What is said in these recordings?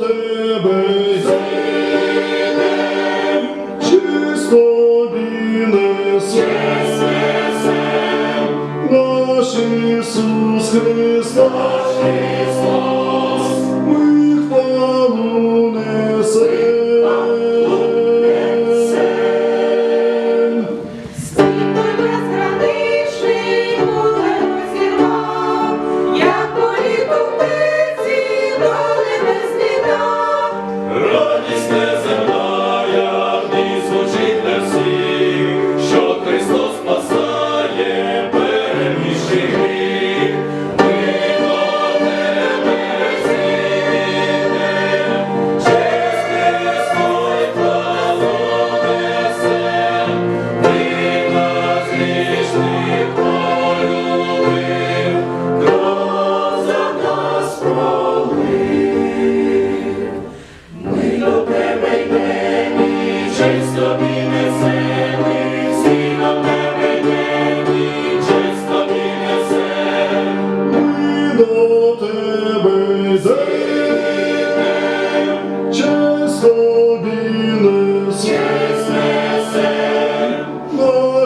тебе зійдем, чисто біле наш Ісус Христос.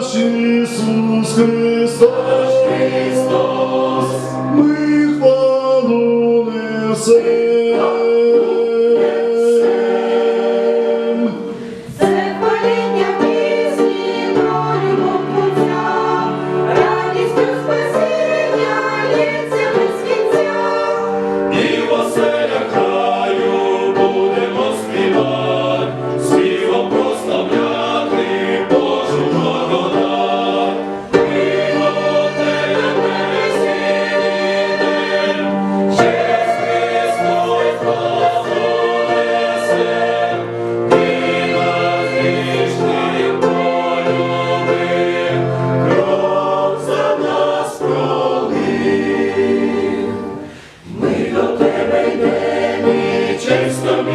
наш Ісус Христос, Христос, ми хвалу несемо.